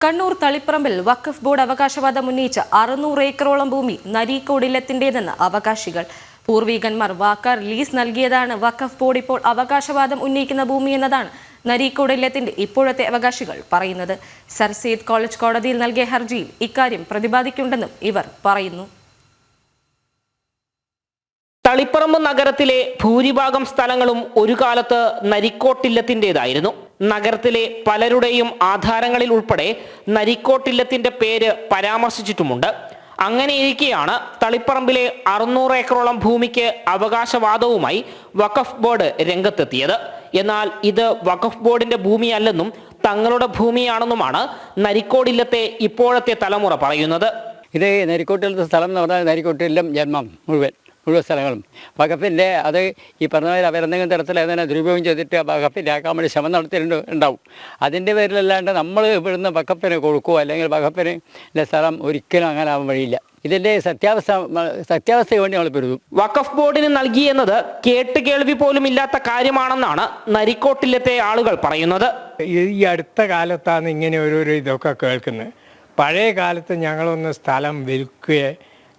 കണ്ണൂർ തളിപ്പറമ്പിൽ വഖഫ് board അവകാശവാദം ഉന്നയിച്ച് അറുന്നൂറ് ഏക്കറോളം ഭൂമി നരീക്കോടില്ലത്തിന്റേതെന്ന് അവകാശികൾ. പൂർവീകന്മാർ വാക്കാർ ലീസ് നൽകിയതാണ് വഖഫ് ബോർഡ് ഇപ്പോൾ അവകാശവാദം ഉന്നയിക്കുന്ന ഭൂമി എന്നതാണ് നരീക്കോടില്ലത്തിന്റെ ഇപ്പോഴത്തെ അവകാശികൾ പറയുന്നത്. സർ സെയ്ദ് കോളേജ് കോടതിയിൽ നൽകിയ ഹർജിയിൽ ഇക്കാര്യം പ്രതിപാദിക്കുണ്ടെന്നും ഇവർ പറയുന്നു. തളിപ്പറമ്പ് നഗരത്തിലെ ഭൂരിഭാഗം സ്ഥലങ്ങളും ഒരു കാലത്ത് നരിക്കോട്ടില്ലത്തിന്റെതായിരുന്നു. നഗരത്തിലെ പലരുടെയും ആധാരങ്ങളിൽ ഉൾപ്പെടെ നരിക്കോട്ടില്ലത്തിന്റെ പേര് പരാമർശിച്ചിട്ടുമുണ്ട്. അങ്ങനെയിരിക്കെയാണ് തളിപ്പറമ്പിലെ അറുന്നൂറ് ഏക്കറോളം ഭൂമിക്ക് അവകാശവാദവുമായി വഖഫ് ബോർഡ് രംഗത്തെത്തിയത്. എന്നാൽ ഇത് വഖഫ് ബോർഡിന്റെ ഭൂമിയല്ലെന്നും തങ്ങളുടെ ഭൂമിയാണെന്നുമാണ് നരിക്കോടില്ലത്തെ ഇപ്പോഴത്തെ തലമുറ പറയുന്നത്. ഇത് നരിക്കോട്ടില്ലത്തെ സ്ഥലം എന്ന് പറഞ്ഞാൽ നരിക്കോട്ടില്ലം ജന്മം മുഴുവൻ. മുഴുവൻ സ്ഥലങ്ങളും. വകഫിന്റെ അത് ഈ പറഞ്ഞ പോലെ അവരെന്തെങ്കിലും തരത്തിൽ അതിനെ ദുരുപയോഗം ചെയ്തിട്ട് ആക്കാൻ വേണ്ടി ശ്രമം നടത്തിയിട്ടുണ്ട് ഉണ്ടാവും. അതിന്റെ പേരിലല്ലാണ്ട് നമ്മൾ ഇവിടുന്ന് വകഫിന് കൊടുക്കുക അല്ലെങ്കിൽ വകഫിന് സ്ഥലം ഒരിക്കലും അങ്ങനെ ആവാൻ വഴിയില്ല. ഇതിന്റെ സത്യാവസ്ഥ സത്യാവസ്ഥയ്ക്ക് വേണ്ടി നമ്മൾ പെരുതും വഖഫ് ബോർഡിന് നൽകി എന്നത് കേട്ട് കേൾവി പോലും ഇല്ലാത്ത കാര്യമാണെന്നാണ് നരിക്കോട്ടില്ലത്തെ ആളുകൾ പറയുന്നത്. ഈ അടുത്ത കാലത്താണ് ഇങ്ങനെ ഓരോരോ ഇതൊക്കെ കേൾക്കുന്നത്. പഴയ കാലത്ത് ഞങ്ങളൊന്ന് സ്ഥലം വിൽക്കുകയോ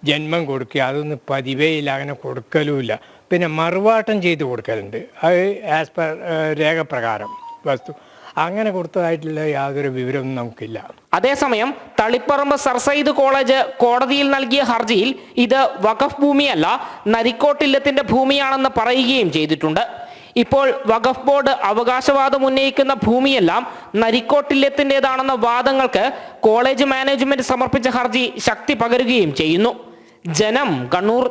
ജന്മം കൊടുക്കുക അതൊന്നും പതിവേയില്ല അങ്ങനെ കൊടുക്കലുമില്ല. പിന്നെ മറുവാട്ടം ചെയ്ത് കൊടുക്കലുണ്ട്. അത് ആസ് പെർ രേഖപ്രകാരം വസ്തു. അങ്ങനെ കൊടുത്തതായിട്ടുള്ള യാതൊരു വിവരവും നമുക്കില്ല. അതേസമയം തളിപ്പറമ്പ് സർസൈദ് കോളേജ് കോടതിയിൽ നൽകിയ ഹർജിയിൽ ഇത് വഖഫ് ഭൂമിയല്ല നരിക്കോട്ടില്ലത്തിന്റെ ഭൂമിയാണെന്ന് പറയുകയും ചെയ്തിട്ടുണ്ട്. ഇപ്പോൾ വഖഫ് ബോർഡ് അവകാശവാദം ഉന്നയിക്കുന്ന ഭൂമിയെല്ലാം നരിക്കോട്ടില്ലത്തിന്റെതാണെന്ന വാദങ്ങൾക്ക് കോളേജ് മാനേജ്മെന്റ് സമർപ്പിച്ച ഹർജി ശക്തി പകരുകയും ചെയ്യുന്നു. ജനം കണ്ണൂർ